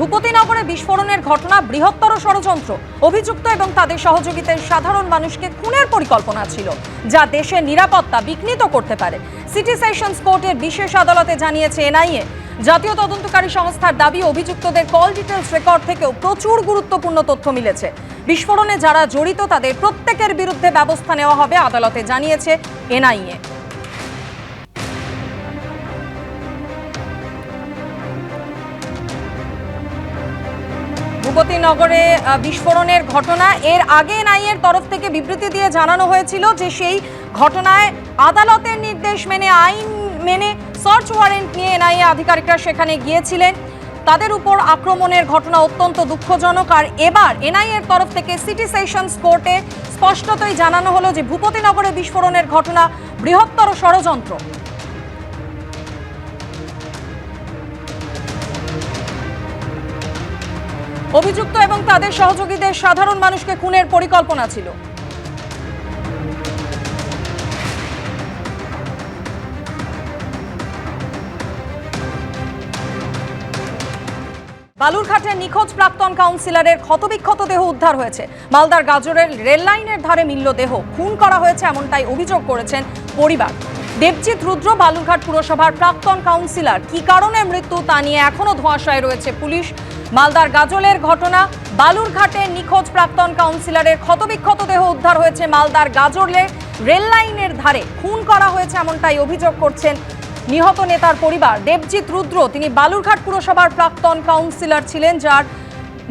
ভূপতিনগরে বিস্ফোরণের ঘটনা, বৃহত্তর ষড়যন্ত্র, অভিযুক্ত এবং তাদের সহযোগিতার সাধারণ মানুষকে খুনের পরিকল্পনা ছিল, যা দেশের নিরাপত্তা বিঘ্নিত করতে পারে। সিটি সেশনস কোর্টের বিশেষ আদালতে জানিয়েছে এনআইএ, জাতীয় তদন্তকারী সংস্থার দাবি, অভিযুক্তদের কল ডিটেলস রেকর্ড থেকেও প্রচুর গুরুত্বপূর্ণ তথ্য মিলেছে। বিস্ফোরণে যারা জড়িত, তাদের প্রত্যেকের বিরুদ্ধে ব্যবস্থা নেওয়া হবে, আদালতে জানিয়েছে এনআইএ। ভূপতিনগরে আহ, বিস্ফোরণের ঘটনা। এর আগে এনআইএর তরফ থেকে বিবৃতি দিয়ে জানানো হয়েছিল যে সেই ঘটনায় আদালতের নির্দেশ মেনে আইন মেনে সার্চ ওয়ারেন্ট নিয়ে এনআইএ আধিকারিকরা সেখানে গিয়েছিলেন। তাদের উপর আক্রমণের ঘটনা অত্যন্ত দুঃখজনক। আর এবার এনআইএর তরফ থেকে সিটি সেশনস কোর্টে স্পষ্টতই জানানো হলো যে ভূপতিনগরে বিস্ফোরণের ঘটনা বৃহত্তর ষড়যন্ত্র। অভিযুক্ত এবং তাদের সহযোগীদের সাধারণ মানুষকে খুনের পরিকল্পনা ছিল। বালুরঘাটের নিখোঁজ প্রাক্তন কাউন্সিলরের ক্ষতবিক্ষত দেহ উদ্ধার হয়েছে। মালদার গাজরের রেল লাইনের ধারে মিলল দেহ। খুন করা হয়েছে এমনটাই অভিযোগ করেছেন পরিবার। দেবজিৎ রুদ্র বালুরঘাট পুরসভার প্রাক্তন কাউন্সিলর। কি কারণে মৃত্যু তা নিয়ে এখনও ধোঁয়াশায় রয়েছে পুলিশ। মালদার গাজলের ঘটনা, বালুরঘাটে নিখোঁজ প্রাক্তন কাউন্সিলরের ক্ষতবিক্ষত দেহ উদ্ধার হয়েছে মালদার গাজলের রেল লাইনের ধারে খুন করা হয়েছে এমনটাই অভিযোগ করছেন নিহত নেতার পরিবার। দেবজিৎ রুদ্র, তিনি বালুরঘাট পুরসভার প্রাক্তন কাউন্সিলর ছিলেন, যার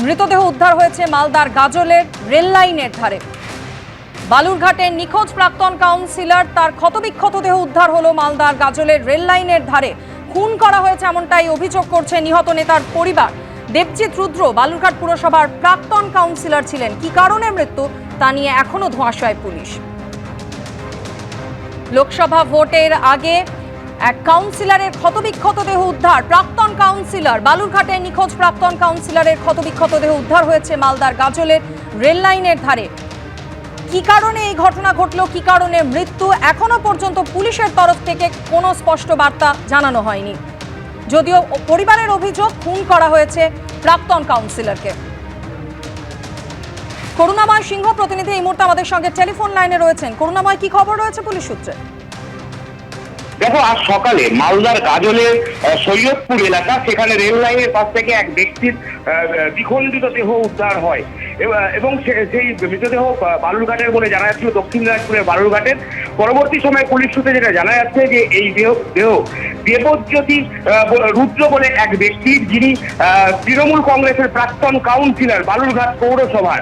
মৃতদেহ উদ্ধার হয়েছে মালদার গাজলের রেল লাইনের ধারে। বালুরঘাটের নিখোঁজ প্রাক্তন কাউন্সিলর, তার ক্ষতবিক্ষত দেহ উদ্ধার হলো মালদার গাজলের রেল লাইনের ধারে। খুন করা হয়েছে এমনটাই অভিযোগ করছে নিহত নেতার পরিবার। দেবজিৎ রুদ্র বালুরঘাট পুরসভার প্রাক্তন কাউন্সিলর ছিলেন। কি কারণে মৃত্যু তা নিয়ে এখনও ধোঁয়াশায় পুলিশ। লোকসভা ভোটের আগে এক কাউন্সিলরের ক্ষতবিক্ষত দেহ উদ্ধার। প্রাক্তন কাউন্সিলর বালুরঘাটে নিখোঁজ প্রাক্তন কাউন্সিলরের ক্ষতবিক্ষত দেহ উদ্ধার হয়েছে মালদার গাজলের রেল লাইনের ধারে। কি কারণে এই ঘটনা ঘটলো? কি কারণে মৃত্যু? এখনও পর্যন্ত পুলিশের তরফ থেকে কোনো স্পষ্ট বার্তা জানানো হয়নি। যদিও পরিবারের অভিযোগ খুন করা হয়েছে প্রাক্তন কাউন্সিলরকে। করুণাময় সিংহ প্রতিনিধি এই মুহূর্তে আমাদের সঙ্গে টেলিফোন লাইনে রয়েছেন। করুণাময় কি খবর রয়েছে পুলিশ সূত্রে? দেখো আজ সকালে মালদার গাজলের আহ, সৈয়দপুর এলাকা সেখানে রেল লাইনের পাশ থেকে এক ব্যক্তির আহ, দ্বিখণ্ডিত দেহ উদ্ধার হয়। এব- সেই মৃতদেহ বালুরঘাটের বলে জানা যাচ্ছিল, দক্ষিণ দিনাজপুরের বালুরঘাটের। পরবর্তী সময়ে পুলিশ সূত্রে যেটা জানা যাচ্ছে যে এই দেহ দেহ দেবজ্যোতি রুদ্র বলে এক ব্যক্তি, যিনি তৃণমূল কংগ্রেসের প্রাক্তন কাউন্সিলর, বালুরঘাট পৌরসভার।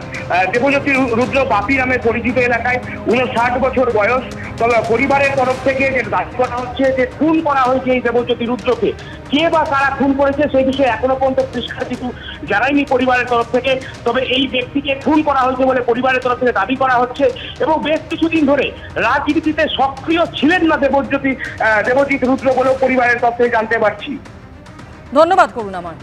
দেবজ্যোতি রুদ্র বাপি নামে পরিচিত এলাকায় উনষাট বছর বয়স। তবে পরিবারের তরফ থেকে যে দাবি করা হচ্ছে যে খুন করা হয়েছে এই দেবজ্যোতি রুদ্রকে কে বা কারা খুন করেছে সেই বিষয়ে এখনও পর্যন্ত পরিষ্কার কিছু জানায়নি পরিবারের তরফ থেকে। তবে এই ব্যক্তিকে খুন করা হয়েছে বলে পরিবারের তরফ থেকে দাবি করা হচ্ছে এবং বেশ কিছুদিন ধরে রাজনীতিতে সক্রিয় ছিলেন না দেবজ্যোতি দেবজিৎ রুদ্র বলেও পরিবারের তরফ থেকে জানতে পারছি। ধন্যবাদ করুণাময়